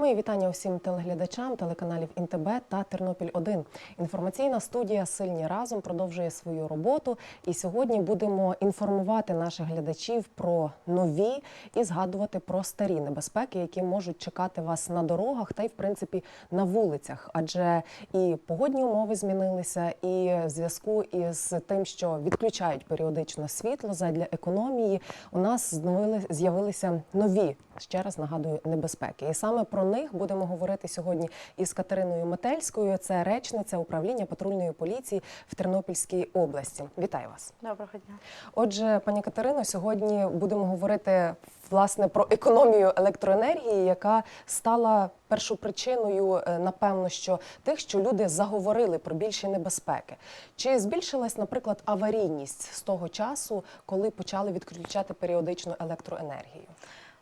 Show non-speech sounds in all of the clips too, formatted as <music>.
Мої вітання усім телеглядачам телеканалів ІНТБ та Тернопіль 1 Інформаційна студія Сильні разом продовжує свою роботу. І сьогодні будемо інформувати наших глядачів про нові і згадувати про старі небезпеки, які можуть чекати вас на дорогах та й в принципі на вулицях. Адже і погодні умови змінилися, і в зв'язку із тим, що відключають періодично світло задля економії, у нас з'явилися нові ще раз нагадую небезпеки. І саме про них будемо говорити сьогодні із Катериною Метельською. Це речниця управління патрульної поліції в Тернопільській області. Вітаю вас. Доброго дня. Отже, пані Катерино, сьогодні будемо говорити власне про економію електроенергії, яка стала першопричиною, е, напевно, що тих, що люди заговорили про більші небезпеки. Чи збільшилась, наприклад, аварійність з того часу, коли почали відключати періодичну електроенергію?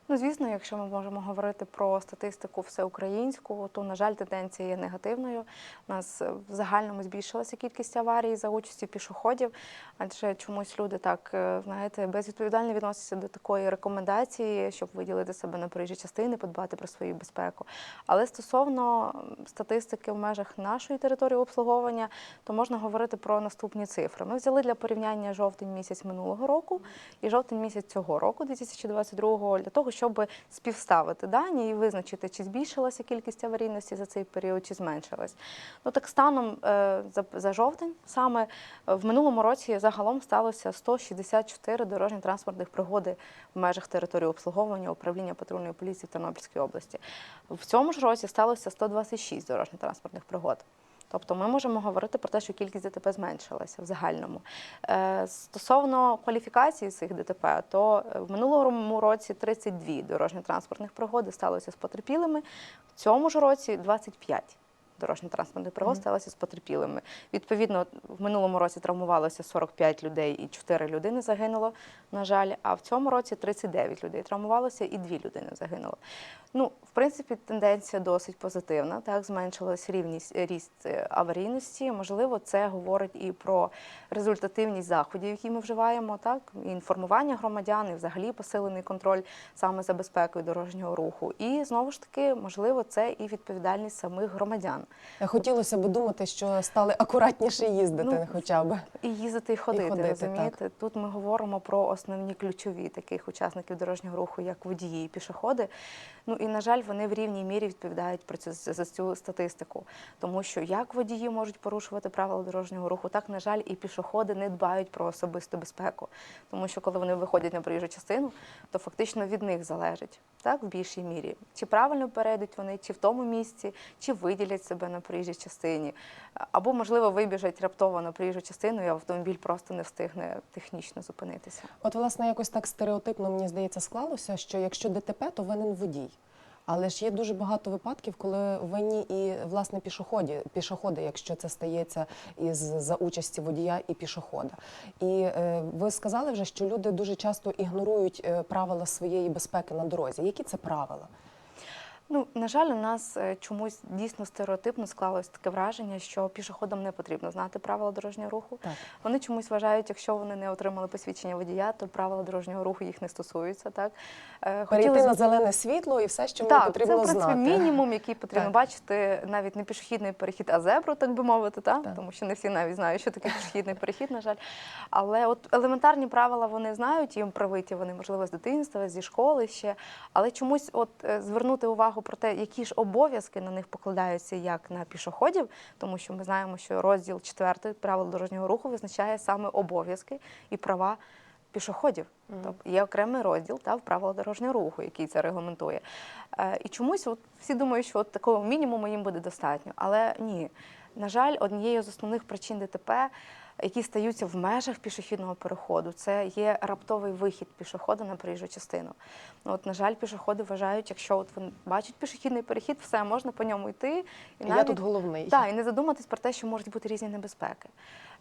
Ну, звісно, якщо ми можемо говорити про статистику всеукраїнську, то, на жаль, тенденція є негативною. У нас е, в загальному збільшилася кількість аварій за участі пішоходів, адже чомусь люди так, е, знаєте, безвідповідально відносяться до такої рекомендації, щоб виділити себе на проїжджі частини, подбати про свою безпеку. Але стосовно статистики в межах нашої території обслуговування, то можна говорити про наступні цифри. Ми взяли для порівняння жовтень місяць минулого року і жовтень місяць цього року, 2022, для того, щоб співставити дані і визначити, чи збільшилася кількість аварійності за цей період, чи зменшилась. Ну так станом е, за, за жовтень, саме е, в минулому році загалом сталося 164 дорожньо-транспортних пригоди в межах території обслуговування управління патрульної поліції в Тернопільській області. В цьому ж році сталося 126 дорожньо-транспортних пригод. Тобто ми можемо говорити про те, що кількість ДТП зменшилася в загальному. Е, Стосовно кваліфікації цих ДТП, то е, в минулому році 32 дорожньо-транспортних пригоди сталося з потерпілими, в цьому ж році 25 дорожньо-транспортних пригод сталося з потерпілими. Відповідно, в минулому році травмувалося 45 людей і 4 людини загинуло, на жаль. А в цьому році 39 людей травмувалося і 2 людини загинуло. Ну, принципі, тенденція досить позитивна. Так, зменшилась рівність ріст е, аварійності. Можливо, це говорить і про результативність заходів, які ми вживаємо, так і інформування громадян, і взагалі посилений контроль саме за безпекою дорожнього руху. І знову ж таки, можливо, це і відповідальність самих громадян. Хотілося б думати, що стали акуратніше їздити, Ну, хоча б. І їздити, і ходити, ходити, розумієте? Тут ми говоримо про основні ключові таких учасників дорожнього руху, як водії і пішоходи. Ну і на жаль, вони в рівній мірі відповідають про цю за цю статистику, тому що як водії можуть порушувати правила дорожнього руху, так на жаль, і пішоходи не дбають про особисту безпеку. Тому що коли вони виходять на проїжджу частину, то фактично від них залежить так в більшій мірі, чи правильно перейдуть вони, чи в тому місці, чи виділять себе на проїжджій частині, або можливо вибіжать раптово на проїжджу частину, і автомобіль просто не встигне технічно зупинитися. От, власне, якось так стереотипно, мені здається, склалося, що якщо ДТП, то винен водій. Але ж є дуже багато випадків, коли винні і власне пішоході, пішоходи, якщо це стається із за участі водія і пішохода. І е, ви сказали вже, що люди дуже часто ігнорують е, правила своєї безпеки на дорозі. Які це правила? Ну, на жаль, у нас е, чомусь дійсно стереотипно склалось таке враження, що пішоходам не потрібно знати правила дорожнього руху. Так. Вони чомусь вважають, якщо вони не отримали посвідчення водія, то правила дорожнього руху їх не стосуються. Так Е, Перейти на зелене світло і все, що мені так, потрібно це в принципі знати. мінімум, який потрібно Так. бачити, навіть не пішохідний перехід, а зебру, так би мовити, так? Так. тому що не всі навіть знають, що таке пішохідний перехід, на жаль. Але от елементарні правила вони знають, їм привиті вони, можливо, з дитинства, зі школи ще. Але чомусь от е, звернути увагу про те, які ж обов'язки на них покладаються як на пішоходів, тому що ми знаємо, що розділ 4 правил дорожнього руху визначає саме обов'язки і права пішоходів. Тобто є окремий розділ та в правила дорожнього руху, який це регламентує. Е, і чомусь от всі думають, що от такого мінімуму їм буде достатньо. Але ні. На жаль, однією з основних причин ДТП, які стаються в межах пішохідного переходу, це є раптовий вихід пішохода на проїжджу частину. Ну, от, на жаль, пішоходи вважають, якщо от вони бачать пішохідний перехід, все можна по ньому йти. І Я тут головний. Так, і не задуматись про те, що можуть бути різні небезпеки.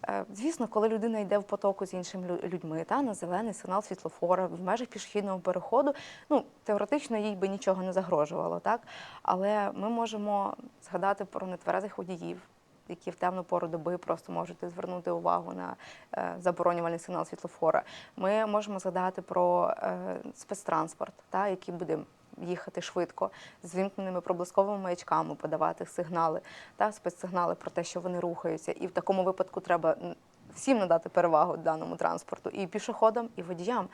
Е, Звісно, коли людина йде в потоку з іншими людьми, та на зелений сигнал світлофора в межах пішохідного переходу, ну теоретично їй би нічого не загрожувало, так але ми можемо згадати про нетверезих водіїв. Які в темну пору доби просто можете звернути увагу на е, заборонювальний сигнал світлофора. Ми можемо згадати про е, спецтранспорт, та, який буде їхати швидко, з вімкненими проблисковими маячками, подавати сигнали, та спецсигнали про те, що вони рухаються. І в такому випадку треба всім надати перевагу даному транспорту і пішоходам, і водіям.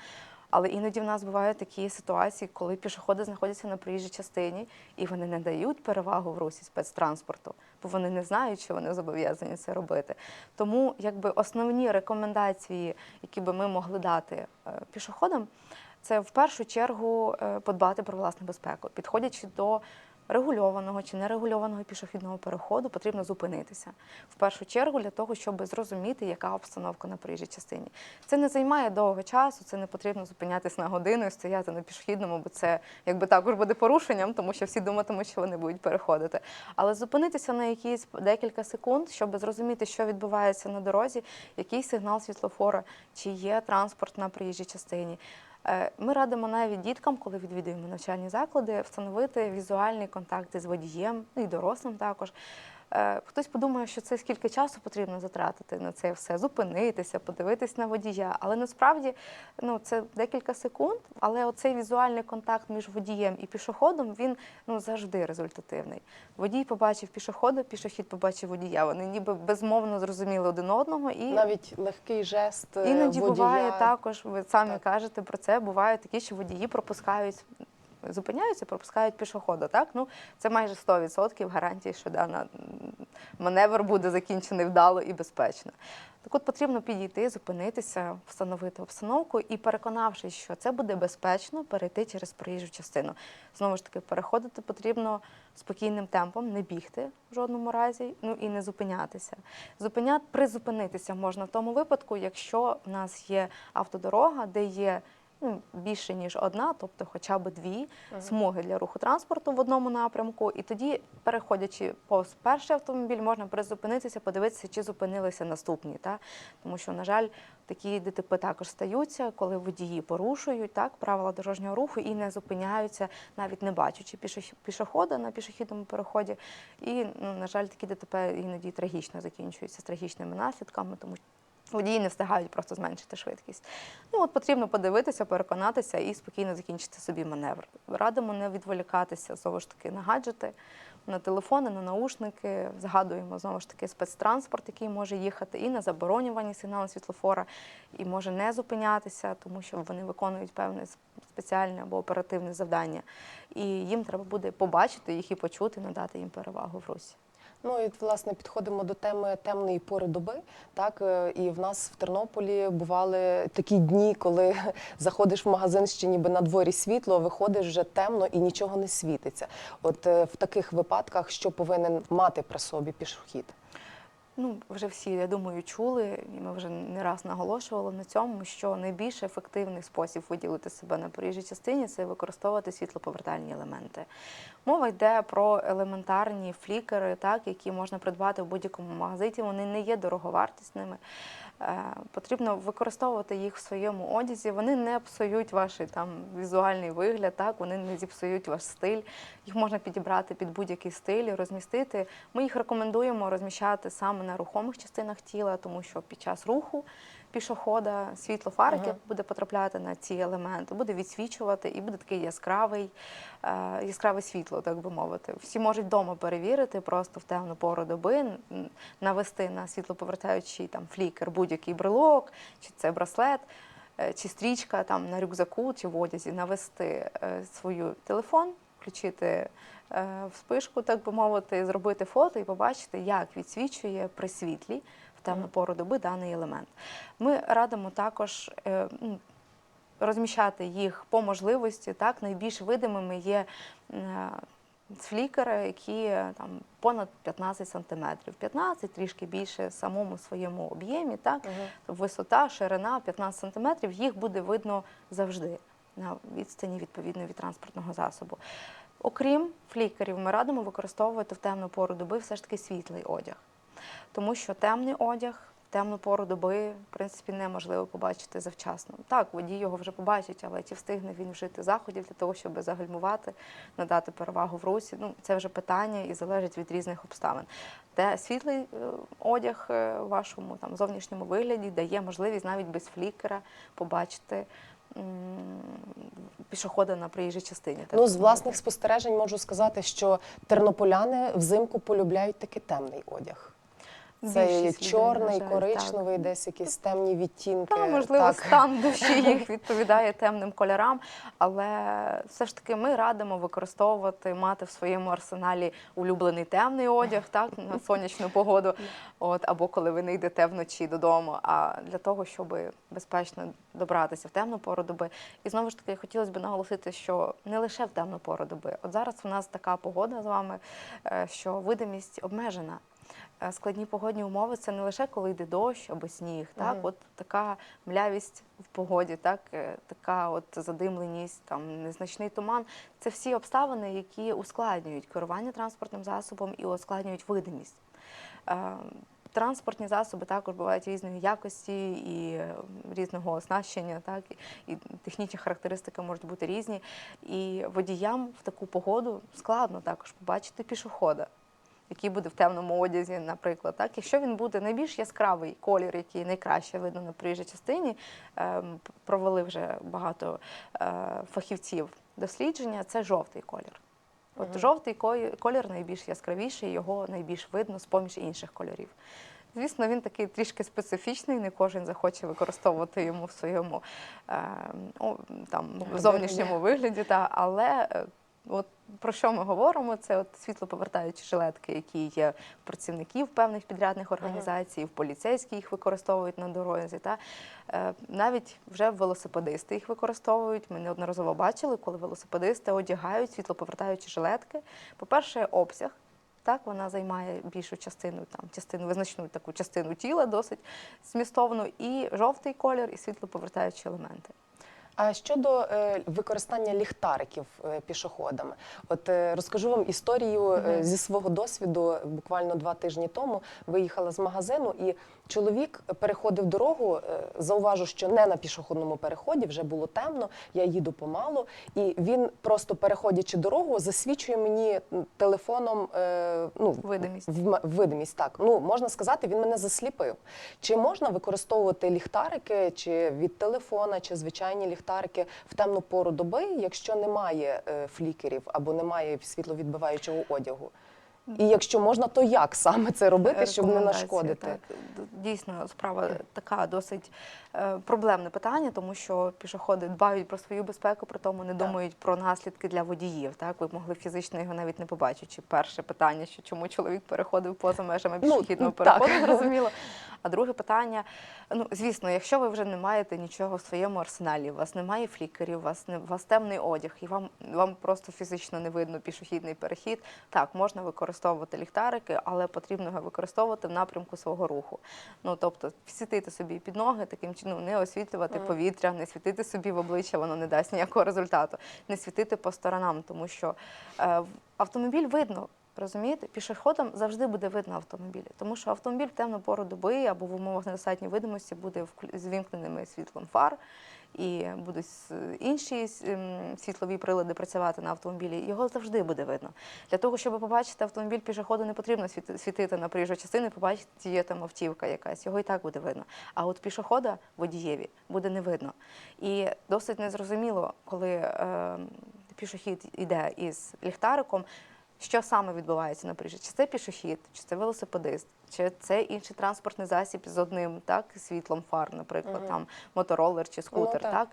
Але іноді в нас бувають такі ситуації, коли пішоходи знаходяться на проїжджій частині і вони не дають перевагу в русі спецтранспорту, бо вони не знають, що вони зобов'язані це робити. Тому якби основні рекомендації, які би ми могли дати е, пішоходам, це в першу чергу е, подбати про власну безпеку, підходячи до регульованого чи нерегульованого пішохідного переходу, потрібно зупинитися в першу чергу для того, щоб зрозуміти, яка обстановка на проїжджій частині. Це не займає довго часу, це не потрібно зупинятись на годину і стояти на пішохідному, бо це якби також буде порушенням, тому що всі думатимуть, що вони будуть переходити. Але зупинитися на якісь декілька секунд, щоб зрозуміти, що відбувається на дорозі, який сигнал світлофора, чи є транспорт на проїжджій частині. Е, Ми радимо навіть діткам, коли відвідуємо навчальні заклади, встановити візуальні контакти з водієм, ну і дорослим також. Е, Хтось подумає, що це скільки часу потрібно затратити на це все, зупинитися, подивитись на водія. Але насправді ну, це декілька секунд. Але оцей візуальний контакт між водієм і пішоходом він ну, завжди результативний. Водій побачив пішохода, пішохід побачив водія. Вони ніби безмовно зрозуміли один одного і Навіть легкий жест е, Іноді водія. буває також, ви самі Так. кажете про це. Бувають такі, що водії пропускають, зупиняються, пропускають пішохода. Так, ну це майже 100% гарантії, що дана маневр буде закінчений вдало і безпечно. Так от потрібно підійти, зупинитися, встановити обстановку і, переконавшись, що це буде безпечно, перейти через проїжджу частину. Знову ж таки, переходити потрібно спокійним темпом, не бігти в жодному разі, ну і не зупинятися. Зупинят, призупинитися можна в тому випадку, якщо в нас є автодорога, де є більше ніж одна, тобто хоча б дві смуги для руху транспорту в одному напрямку. І тоді, переходячи повз перший автомобіль, можна призупинитися, подивитися, чи зупинилися наступні. Та? Тому що, на жаль, такі ДТП також стаються, коли водії порушують так, правила дорожнього руху і не зупиняються, навіть не бачачи пішох- пішохода на пішохідному переході. І, ну, на жаль, такі ДТП іноді трагічно закінчуються з трагічними наслідками, тому що Водії не встигають просто зменшити швидкість. Ну от потрібно подивитися, переконатися і спокійно закінчити собі маневр. Радимо не відволікатися знову ж таки на гаджети, на телефони, на наушники. Згадуємо знову ж таки спецтранспорт, який може їхати, і на заборонювані сигнали світлофора, і може не зупинятися, тому що вони виконують певне спеціальне або оперативне завдання. І їм треба буде побачити їх і почути, надати їм перевагу в русі. Ну і власне підходимо до теми темної пори доби. Так е, і в нас в Тернополі бували такі дні, коли <laughs> заходиш в магазин ще ніби на дворі світло, виходиш вже темно і нічого не світиться. От е, в таких випадках, що повинен мати при собі пішохід? Ну, вже всі, я думаю, чули, і ми вже не раз наголошували на цьому, що найбільш ефективний спосіб виділити себе на проїжджій частині це використовувати світлоповертальні елементи. Мова йде про елементарні флікери, так, які можна придбати в будь-якому магазині. Вони не є дороговартісними. Е, Потрібно використовувати їх в своєму одязі. Вони не псують ваш там візуальний вигляд, так вони не зіпсують ваш стиль. Їх можна підібрати під будь-який стиль, розмістити. Ми їх рекомендуємо розміщати саме на рухомих частинах тіла, тому що під час руху пішохода світло фар, яке буде потрапляти на ці елементи, буде відсвічувати і буде такий яскравий, е, яскраве світло, так би мовити. Всі можуть вдома перевірити, просто в темну пору доби навести на світлоповертаючий там флікер будь-який брелок, чи це браслет. е, Чи стрічка там на рюкзаку чи в одязі навести е, свою телефон, включити е, вспишку, так би мовити, зробити фото і побачити, як відсвічує при світлі в темну пору доби даний елемент. Ми радимо також е, ну, розміщати їх по можливості. Так, найбільш видимими є е, флікери, які там понад 15 сантиметрів, 15, трішки більше в самому своєму об'ємі. Так, висота, ширина 15 сантиметрів, їх буде видно завжди на відстані відповідно від транспортного засобу. Окрім флікерів, ми радимо використовувати в темну пору доби все ж таки світлий одяг, тому що темний одяг. Темну пору доби, в принципі, неможливо побачити завчасно. Так, водій його вже побачить, але чи встигне він вжити заходів для того, щоб загальмувати, надати перевагу в русі. Ну, це вже питання і залежить від різних обставин. Де світлий е, одяг е, в вашому там зовнішньому вигляді дає можливість навіть без флікера побачити пішохода на проїжджій частині. так Ну, з власних спостережень можу сказати, що тернополяни взимку полюбляють таки темний одяг. Це є чорний, жаль, коричневий, десь якісь темні відтінки. Та, можливо, Так. стан душі їх <laughs> відповідає темним кольорам, але все ж таки ми радимо використовувати, мати в своєму арсеналі улюблений темний одяг, так на сонячну погоду, от або коли ви не йдете вночі додому. А для того, щоб безпечно добратися в темну пору доби. І знову ж таки, хотілося б наголосити, що не лише в темну пору доби. От зараз у нас така погода з вами, е, що видимість обмежена. Е, Складні погодні умови це не лише коли йде дощ або сніг, так от така млявість в погоді, так е, така от задимленість, там незначний туман. Це всі обставини, які ускладнюють керування транспортним засобом і ускладнюють видимість. Е, Транспортні засоби також бувають різної якості і різного оснащення, так і технічні характеристики можуть бути різні. І водіям в таку погоду складно також побачити пішохода який буде в темному одязі, наприклад. Так? Якщо він буде найбільш яскравий колір, який найкраще видно на проїжджій частині, ем, провели вже багато е, фахівців дослідження, це жовтий колір. От Мгм. жовтий колір найбільш яскравіший, його найбільш видно з поміж інших кольорів. Звісно, він такий трішки специфічний, не кожен захоче використовувати йому в своєму е, о, там, зовнішньому вигляді, та, але е, от про що ми говоримо? Це от світлоповертаючі жилетки, які є в працівників певних підрядних організацій, в поліцейські їх використовують на дорозі. Та Е, навіть вже велосипедисти їх використовують. Ми неодноразово бачили, коли велосипедисти одягають світлоповертаючі жилетки. По-перше, обсяг. Так, вона займає більшу частину, там частину, визначну таку частину тіла, досить змістовну, і жовтий колір, і світлоповертаючі елементи. А щодо е, використання ліхтариків е, пішоходами, от е, розкажу вам історію Мгм. зі свого досвіду. Буквально два тижні тому виїхала з магазину, і чоловік переходив дорогу. е, Зауважу, що не на пішохідному переході, вже було темно. Я їду помалу, і він просто переходячи дорогу, засвічує мені телефоном. е, Ну Видимість. в видимість, так. Ну, можна сказати, він мене засліпив. Чи можна використовувати ліхтарики, чи від телефона, чи звичайні ліхтарики в темну пору доби, якщо немає е, флікерів або немає світловідбиваючого одягу? І якщо можна, то як саме це робити, щоб не нашкодити? Так. Дійсно, справа така досить проблемне питання, тому що пішоходи дбають про свою безпеку, при тому не думають про наслідки для водіїв. Так, ви могли фізично його навіть не побачити. Перше питання, що чому чоловік переходив поза межами Ну, пішохідного так. переходу, <laughs> зрозуміло. А друге питання: ну звісно, якщо ви вже не маєте нічого в своєму арсеналі, у вас немає флікерів, у вас не у вас темний одяг, і вам вам просто фізично не видно пішохідний перехід. Так, можна використовувати ліхтарики, але потрібно його використовувати в напрямку свого руху. Ну тобто світити собі під ноги, таким чином не освітлювати повітря, не світити собі в обличчя, воно не дасть ніякого результату, не світити по сторонам, тому що е, автомобіль видно. Розумієте, пішоходам завжди буде видно автомобілі, тому що автомобіль в темну пору доби або в умовах недостатньої видимості буде з вімкненими світлом фар, і будуть інші світлові прилади працювати на автомобілі. Його завжди буде видно. Для того, щоб побачити автомобіль пішоходу, не потрібно світи- світити на проїжджу частину, побачити, є там автівка якась. Його і так буде видно. А от пішохода водієві буде не видно. І досить незрозуміло, коли е, пішохід йде із ліхтариком. Що саме відбувається на проїжджі? Чи це пішохід, чи це велосипедист, чи це інший транспортний засіб з одним так світлом фар, наприклад, угу. там моторолер чи скутер, так. так.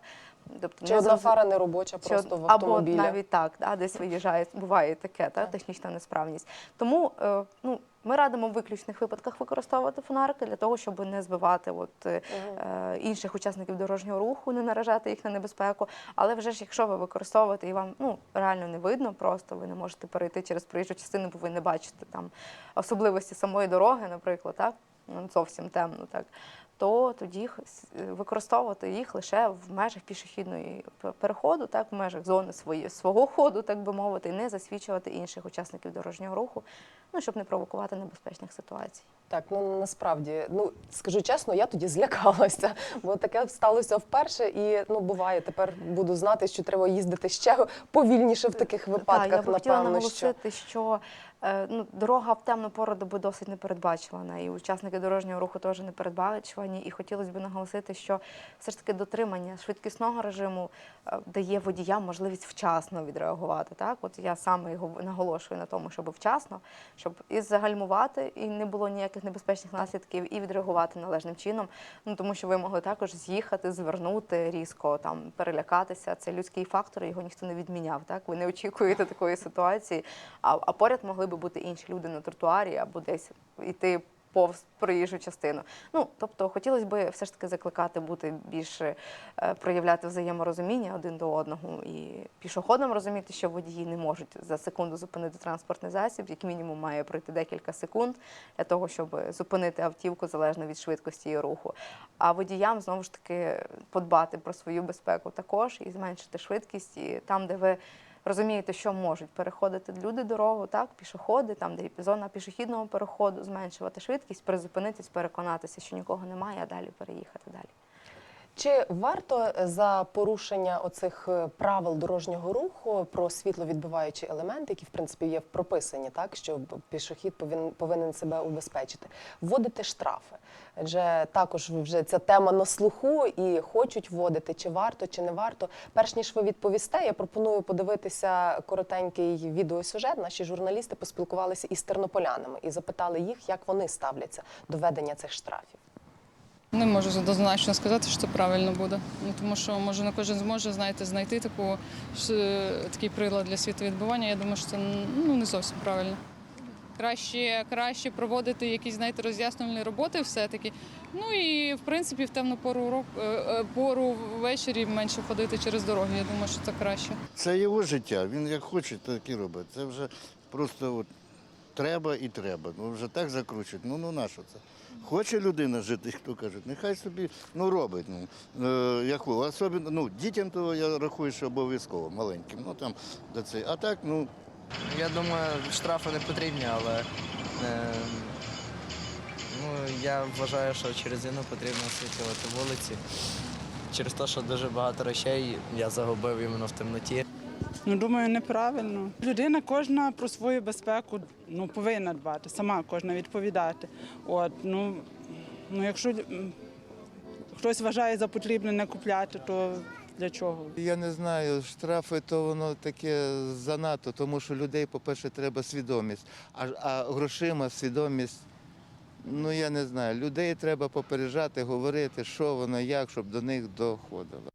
Тобто Чи одна фара не робоча чи просто в в або навіть так, да, десь виїжджає, буває таке, та, Так. технічна несправність. Тому е, ну, ми радимо в виключних випадках використовувати фонарики для того, щоб не збивати от, е, е, інших учасників дорожнього руху, не наражати їх на небезпеку. Але вже ж, якщо ви використовуєте і вам ну, реально не видно, просто ви не можете перейти через проїжджу частину, бо ви не бачите там особливості самої дороги, наприклад, так? Ну, зовсім темно, так. То тоді е, використовувати їх лише в межах пішохідної переходу, так, в межах зони свої, свого ходу, так би мовити, і не засвідчувати інших учасників дорожнього руху, ну, щоб не провокувати небезпечних ситуацій. Так, ну насправді, ну скажу чесно, я тоді злякалася, <laughs> бо таке сталося вперше, і ну буває. Тепер буду знати, що треба їздити ще повільніше в таких випадках. Так, я б хотіла напевно, наголосити, що е, ну, дорога в темну пору доби досить непередбачувана, і учасники дорожнього руху теж не передбачувані. І хотілося б наголосити, що все ж таки дотримання швидкісного режиму е, дає водіям можливість вчасно відреагувати. Так, от я саме його наголошую на тому, щоб вчасно, щоб і загальмувати, і не було ніяких небезпечних наслідків, і відреагувати належним чином. Ну тому що ви могли також з'їхати, звернути різко, там перелякатися. Це людський фактор, його ніхто не відміняв. Так, ви не очікуєте такої ситуації. А, а поряд могли би бути інші люди на тротуарі або десь іти повз проїжджу частину. Ну тобто, хотілося б все ж таки закликати бути більше е, проявляти взаєморозуміння один до одного і пішоходам розуміти, що водії не можуть за секунду зупинити транспортний засіб, як мінімум має пройти декілька секунд для того, щоб зупинити автівку залежно від швидкості і руху. А водіям знову ж таки подбати про свою безпеку також і зменшити швидкість і там, де ви. Розумієте, що можуть переходити люди дорогу, так, пішоходи, там, де зона пішохідного переходу, зменшувати швидкість, призупинитись, переконатися, що нікого немає, а далі переїхати далі. Чи варто за порушення оцих е, правил дорожнього руху про світловідбиваючі елементи, які в принципі є прописані, так що пішохід повинен, повинен себе убезпечити, вводити штрафи? Адже також вже ця тема на слуху і хочуть вводити, чи варто, чи не варто. Перш ніж ви відповісте, я пропоную подивитися коротенький відеосюжет. Наші журналісти поспілкувалися із тернополянами і запитали їх, як вони ставляться до введення цих штрафів. Не можу однозначно сказати, що це правильно буде. Ну, тому що може не кожен зможе знаєте, знайти таку, такий прилад для світовідбивання. Я думаю, що це ну, не зовсім правильно. Краще, краще проводити якісь знаєте, роз'яснювальні роботи все-таки. Ну і в принципі в темну пору е, е, пору ввечері менше ходити через дороги. Я думаю, що це краще. Це його життя. Він як хоче, так і робить. Це вже просто от треба і треба. Ну вже так закручують. Ну ну на що це? Хоче людина жити, хто каже, нехай собі ну робить. Ну е, яку особливо, ну дітям то я рахую, що обов'язково маленьким. Ну там до цей. А так, ну Я думаю, штрафи не потрібні, але е, ну, я вважаю, що через війну потрібно освітлювати вулиці. Через те, що дуже багато речей я загубив іменно в темноті. Ну, думаю, неправильно. Людина кожна про свою безпеку ну, повинна дбати, сама кожна відповідати. От, ну, ну, якщо хтось вважає за потрібне не купляти, то для чого? Я не знаю, штрафи то воно таке занадто, тому що людей, по-перше, треба свідомість. А, а грошима свідомість, ну я не знаю. Людей треба попереджати, говорити, що воно, як, щоб до них доходило.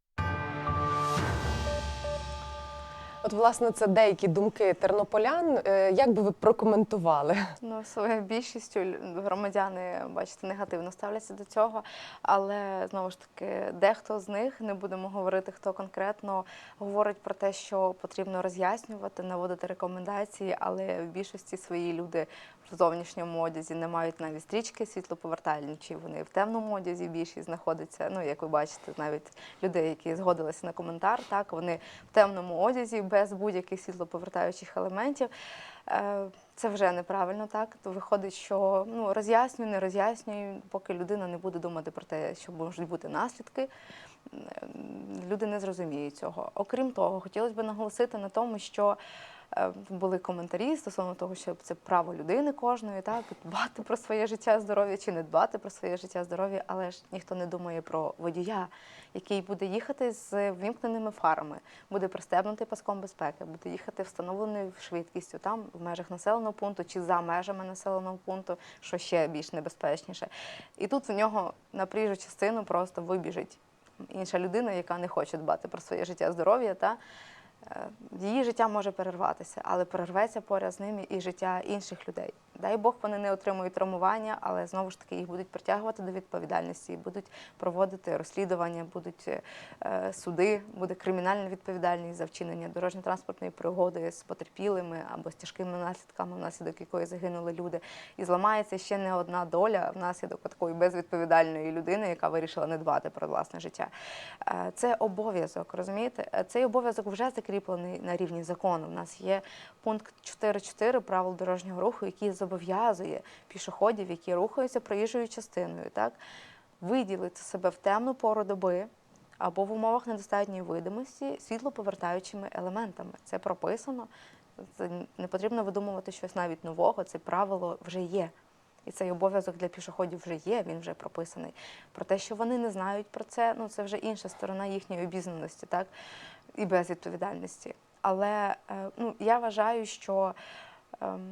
От, власне, це деякі думки тернополян. Е, Як би ви прокоментували? Ну, своєю більшістю громадяни, бачите, негативно ставляться до цього. Але знову ж таки, дехто з них, не будемо говорити, хто конкретно, говорить про те, що потрібно роз'яснювати, наводити рекомендації, але в більшості свої люди зовнішньому одязі не мають навіть стрічки світлоповертальничі, вони в темному одязі більшість знаходяться. Ну, як ви бачите, навіть людей, які згодилися на коментар, так вони в темному одязі без будь-яких світлоповертаючих елементів. Е, Це вже неправильно, так то виходить, що ну роз'яснюю, не роз'яснюю, поки людина не буде думати про те, що можуть бути наслідки. Люди не зрозуміють цього. Окрім того, хотілося б наголосити на тому, що е, були коментарі стосовно того, що це право людини кожної, так дбати про своє життя, здоров'я чи не дбати про своє життя, здоров'я, але ж ніхто не думає про водія, який буде їхати з вімкненими фарами, буде пристебнутий паском безпеки, буде їхати встановленою швидкістю там в межах населеного пункту чи за межами населеного пункту, що ще більш небезпечніше. І тут в нього на проїжджу частину просто вибіжить інша людина, яка не хоче дбати про своє життя, здоров'я та. Е, Її життя може перерватися, але перерветься поряд з ними і життя інших людей. Дай Бог, вони не отримують травмування, але знову ж таки їх будуть притягувати до відповідальності, будуть проводити розслідування, будуть е, суди, буде кримінальна відповідальність за вчинення дорожньо-транспортної пригоди з потерпілими або з тяжкими наслідками, внаслідок якої загинули люди. І зламається ще не одна доля внаслідок такої безвідповідальної людини, яка вирішила не дбати про власне життя. Е, Це обов'язок, розумієте? Цей обов'язок вже закріплений закріплений на рівні закону. У нас є пункт 4.4 правил дорожнього руху, який зобов'язує пішоходів, які рухаються проїжджою частиною, так виділити себе в темну пору доби або в умовах недостатньої видимості світлоповертаючими елементами. Це прописано. Це не потрібно видумувати щось навіть нового. Це правило вже є. І цей обов'язок для пішоходів вже є, він вже прописаний. Про те, що вони не знають про це, ну це вже інша сторона їхньої обізнаності, так і без відповідальності. Але е, ну, я вважаю, що ем,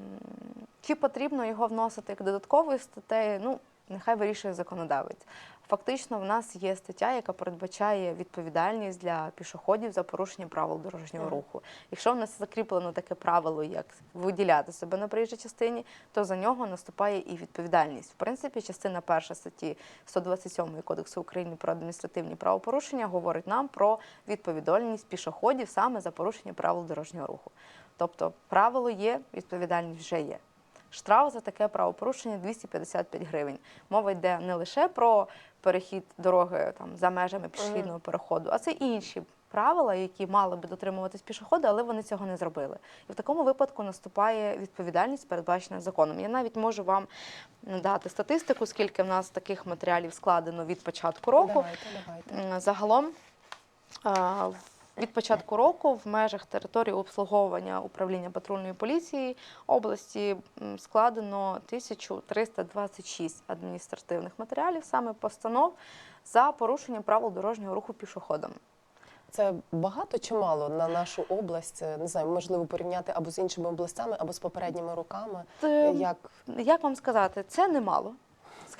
чи потрібно його вносити як додаткової статтею, ну нехай вирішує законодавець. Фактично, в нас є стаття, яка передбачає відповідальність для пішоходів за порушення правил дорожнього Мгм. руху. Якщо в нас закріплено таке правило, як виділяти себе на проїжджій частині, то за нього наступає і відповідальність. В принципі, частина перша статті 127 Кодексу України про адміністративні правопорушення говорить нам про відповідальність пішоходів саме за порушення правил дорожнього руху. Тобто правило є, відповідальність вже є. Штраф за таке правопорушення 255 гривень. Мова йде не лише про перехід дороги там за межами пішохідного переходу, а це інші правила, які мали би дотримуватись пішоходи, але вони цього не зробили. І в такому випадку наступає відповідальність, передбачена законом. Я навіть можу вам надати статистику, скільки в нас таких матеріалів складено від початку року. Давайте, давайте. Загалом від початку року в межах території обслуговування управління патрульної поліції області складено 1326 адміністративних матеріалів, саме постанов за порушення правил дорожнього руху пішоходами. Це багато чи мало на нашу область? Не знаю, можливо, порівняти або з іншими областями, або з попередніми роками. Як як вам сказати, це немало.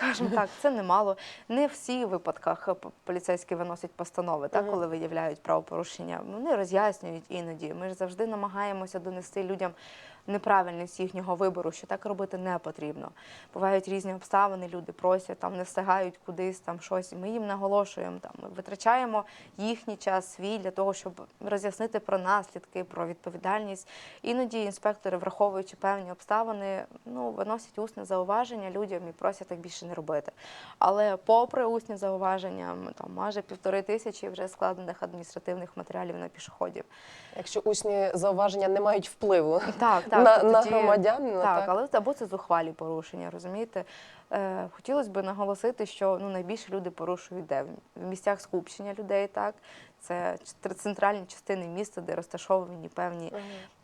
Скажімо так, це немало. Не всі випадках поліцейські виносять постанови, так, коли виявляють правопорушення. Вони роз'яснюють іноді. Ми ж завжди намагаємося донести людям неправильність їхнього вибору, що так робити не потрібно. Бувають різні обставини, люди просять, там не встигають кудись, там щось. Ми їм наголошуємо, там ми витрачаємо їхній час свій для того, щоб роз'яснити про наслідки, про відповідальність. Іноді інспектори, враховуючи певні обставини, ну виносять усне зауваження людям і просять так більше не робити. Але попри усні зауваження, там майже півтори тисячі вже складених адміністративних матеріалів на пішоходів. якщо усні зауваження не мають впливу Так, <laughs> так, на, то на громадян, ну, так, але або це зухвалі порушення, розумієте? Е, хотілося б наголосити, що ну, найбільше люди порушують де? В місцях скупчення людей, так? Це центральні частини міста, де розташовані певні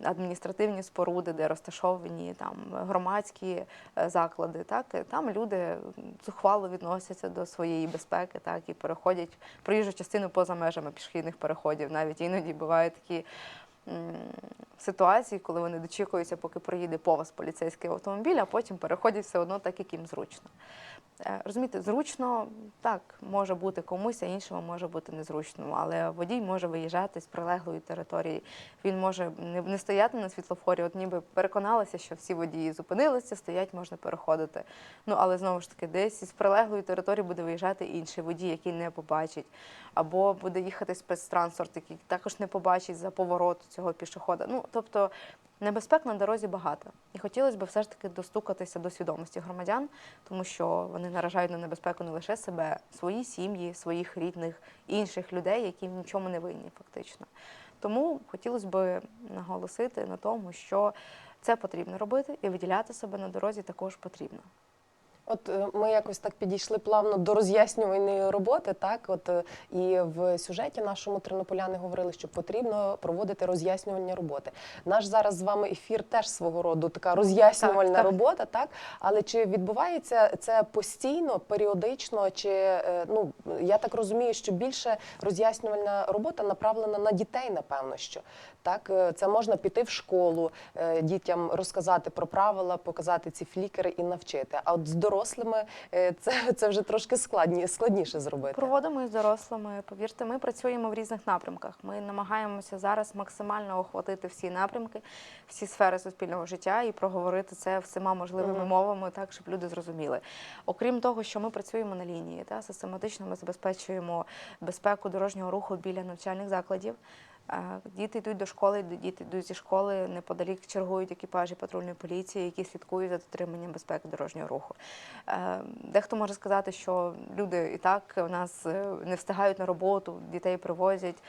адміністративні споруди, де розташовані там громадські е, заклади. Так? Там люди зухвало відносяться до своєї безпеки, так, і переходять проїжджу частину поза межами пішохідних переходів. Навіть іноді бувають такі ситуації, коли вони дочікуються, поки проїде повз поліцейський автомобіль, а потім переходять все одно так, як їм зручно. Е, Розумієте, зручно так може бути комусь, а іншому може бути незручно. Але водій може виїжджати з прилеглої території. Він може не, стояти на світлофорі, от ніби переконалися, що всі водії зупинилися, стоять, можна переходити. Ну але знову ж таки, десь із прилеглої території буде виїжджати інший водій, який не побачить, або буде їхати спецтранспорт, який також не побачить за повороту цього пішохода. Ну тобто небезпек на дорозі багато. І хотілося б все ж таки достукатися до свідомості громадян, тому що вони наражають на небезпеку не лише себе, свої сім'ї, своїх рідних, інших людей, які в нічому не винні, фактично. Тому хотілося б наголосити на тому, що це потрібно робити, і виділяти себе на дорозі також потрібно. От е, ми якось так підійшли плавно до роз'яснювальної роботи. Так, от е, і в сюжеті нашому тернополяни говорили, що потрібно проводити роз'яснювальні роботи. Наш зараз з вами ефір теж свого роду така роз'яснювальна Так, так. робота, так але чи відбувається це постійно, періодично? Чи е, ну я так розумію, що більше роз'яснювальна робота направлена на дітей, напевно, що так е, це можна піти в школу, е, дітям розказати про правила, показати ці флікери і навчити. А от з дорослими е, це, це вже трошки складні, складніше зробити. Проводимо із дорослими. Повірте, ми працюємо в різних напрямках. Ми намагаємося зараз максимально охватити всі напрямки, всі сфери суспільного життя і проговорити це всіма можливими Мгм. мовами, так щоб люди зрозуміли. Окрім того, що ми працюємо на лінії, та систематично ми забезпечуємо безпеку дорожнього руху біля навчальних закладів. Діти йдуть до школи, діти йдуть зі школи, неподалік чергують екіпажі патрульної поліції, які слідкують за дотриманням безпеки дорожнього руху. Е, Дехто може сказати, що люди і так у нас е, не встигають на роботу, дітей привозять.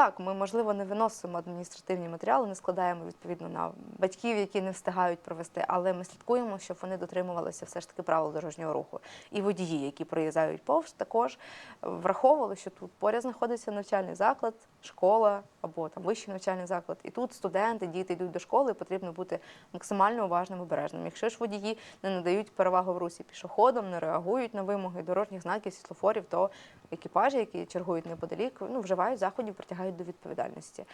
Так, ми, можливо, не виносимо адміністративні матеріали, не складаємо відповідно на батьків, які не встигають провести, але ми слідкуємо, щоб вони дотримувалися все ж таки правил дорожнього руху. І водії, які проїжджають повз, також враховували, що тут поряд знаходиться навчальний заклад, школа або там вищий навчальний заклад. І тут студенти, діти йдуть до школи, і потрібно бути максимально уважним обережним. Якщо ж водії не надають перевагу в русі пішоходам, не реагують на вимоги дорожніх знаків, світлофорів, то екіпажі, які чергують неподалік, ну, вживають заходів, притягають до відповідальності.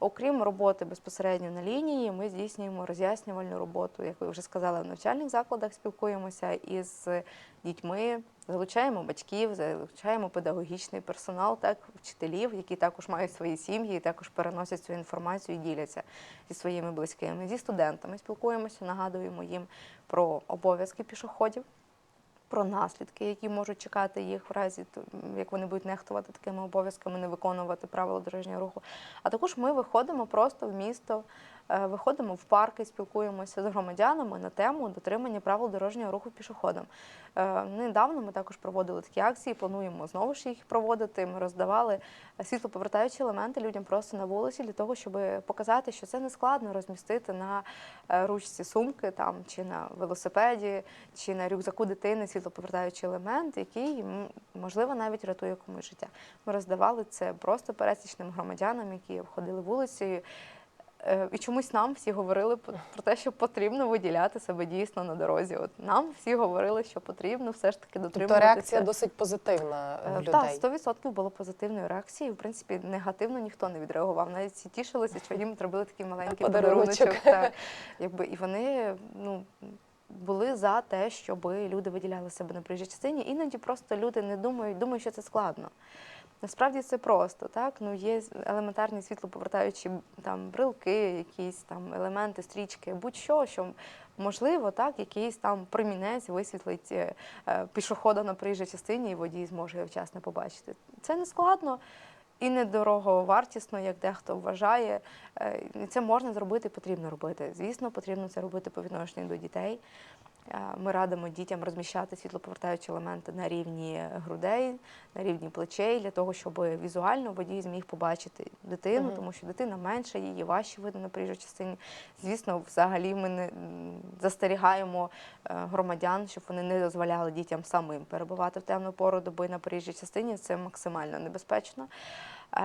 Окрім роботи безпосередньо на лінії, ми здійснюємо роз'яснювальну роботу, як ви вже сказали, в навчальних закладах спілкуємося із дітьми, залучаємо батьків, залучаємо педагогічний персонал, так вчителів, які також мають свої сім'ї, і також переносять цю інформацію і діляться зі своїми близькими. Зі студентами спілкуємося, нагадуємо їм про обов'язки пішоходів. Про наслідки, які можуть чекати їх в разі, як вони будуть нехтувати такими обов'язками, не виконувати правила дорожнього руху. А також ми виходимо просто в місто, виходимо в парки, спілкуємося з громадянами на тему дотримання правил дорожнього руху пішоходам. Е, Недавно ми також проводили такі акції, плануємо знову ж їх проводити. Ми роздавали світлоповертаючі елементи людям просто на вулиці для того, щоб показати, що це не складно розмістити на е, ручці сумки там чи на велосипеді, чи на рюкзаку дитини світлоповертаючий елемент, який можливо навіть рятує комусь життя. Ми роздавали це просто пересічним громадянам, які обходили вулицею. Е, І чомусь нам всі говорили про те, що потрібно виділяти себе дійсно на дорозі. От нам всі говорили, що потрібно все ж таки Тобто дотримуватися. реакція досить позитивна Е, в Так, людей. 100% було позитивної реакції. В принципі, негативно ніхто не відреагував. Навіть всі тішилися, що їм зробили такий маленький подаруночок. Так. Якби, і вони ну, були за те, щоб люди виділяли себе на проїжджій частині. Іноді просто люди не думають, думають, що це складно. Насправді це просто, так? Ну, є елементарні світлоповертаючі там брелки, якісь там елементи, стрічки, будь-що, що можливо, так, якийсь там промінець висвітлить е, е, пішохода на проїжджій частині, і водій зможе вчасно побачити. Це не складно і недорого вартісно, як дехто вважає. Е, це можна зробити, потрібно робити. Звісно, потрібно це робити по відношенню до дітей. Е, Ми радимо дітям розміщати світлоповертаючі елементи на рівні грудей, на рівні плечей, для того, щоб візуально водій зміг побачити дитину, тому що дитина менша, її важче видно на проїжджій частині. Звісно, взагалі ми не застерігаємо е, громадян, щоб вони не дозволяли дітям самим перебувати в темну пору доби на проїжджій частині. Це максимально небезпечно.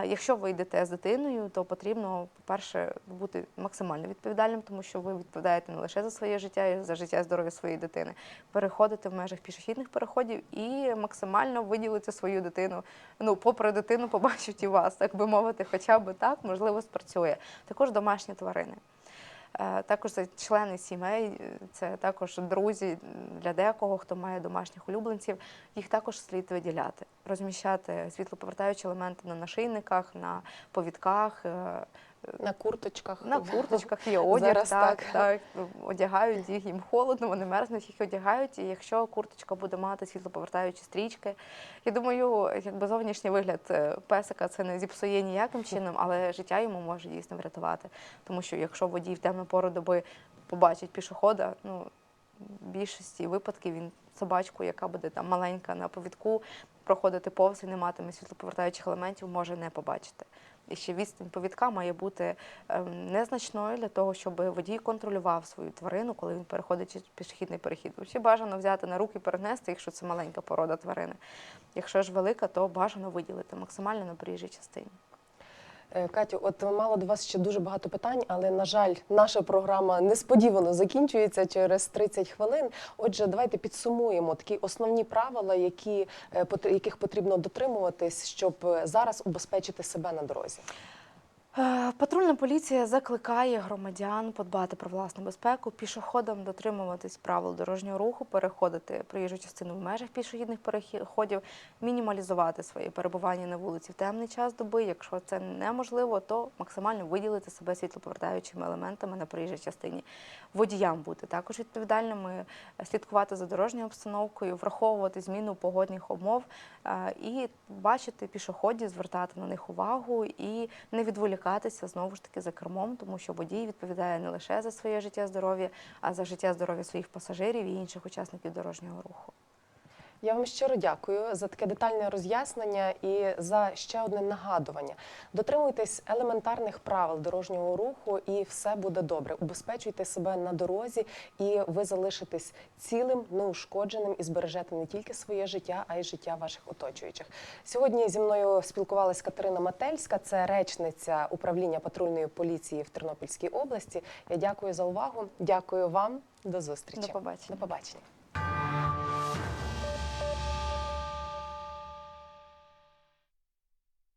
Якщо ви йдете з дитиною, то потрібно, по-перше, бути максимально відповідальним, тому що ви відповідаєте не лише за своє життя, і за життя і здоров'я своєї дитини. Переходити в межах пішохідних переходів і максимально виділити свою дитину. Ну, попри дитину, побачать і вас, так би мовити, хоча б так, можливо, спрацює. Також домашні тварини. Е, Також це члени сімей, це також друзі для декого, хто має домашніх улюбленців. Їх також слід виділяти, розміщати світлоповертаючі елементи на нашийниках, на повідках, е, На курточках. на курточках є одяг, Зараз так, так. так. одягають їх, їм холодно, вони мерзнуть, їх одягають. І якщо курточка буде мати світлоповертаючі стрічки, я думаю, якби зовнішній вигляд е, песика це не зіпсує ніяким чином, але життя йому може дійсно врятувати. Тому що якщо водій в темну пору доби побачить пішохода, ну в більшості випадків він собачку, яка буде там маленька на повідку, проходити повз і не матиме світлоповертаючих елементів, може не побачити. І ще відстань повідка має бути ем, незначною для того, щоб водій контролював свою тварину, коли він переходить через пішохідний перехід. Ще бажано взяти на руки перенести, якщо це маленька порода тварини. Якщо ж велика, то бажано виділити максимально на проїжджій частині. Е, Катю, от мало до вас ще дуже багато питань, але на жаль, наша програма несподівано закінчується через 30 хвилин. Отже, давайте підсумуємо такі основні правила, які, е, яких потрібно дотримуватись, щоб е, зараз убезпечити себе на дорозі. Е, Патрульна поліція закликає громадян подбати про власну безпеку, пішоходам дотримуватись правил дорожнього руху, переходити проїжджу частину в межах пішохідних переходів, мінімалізувати своє перебування на вулиці в темний час доби. Якщо це неможливо, то максимально виділити себе світлоповертаючими елементами на проїжджій частині. Водіям бути також відповідальними, е, слідкувати за дорожньою обстановкою, враховувати зміну погодних умов е, і бачити пішоходів, звертати на них увагу і не відволікатися знову ж таки за кермом, тому що водій відповідає не лише за своє життя здоров'я, а за життя здоров'я своїх пасажирів і інших учасників дорожнього руху. Я вам щиро дякую за таке детальне роз'яснення і за ще одне нагадування. Дотримуйтесь елементарних правил дорожнього руху, і все буде добре. Убезпечуйте себе на дорозі, і ви залишитесь цілим, неушкодженим і збережете не тільки своє життя, а й життя ваших оточуючих. Сьогодні зі мною спілкувалась Катерина Мательська, це речниця управління патрульної поліції в Тернопільській області. Я дякую за увагу. Дякую вам. До зустрічі. До побачення. До побачення.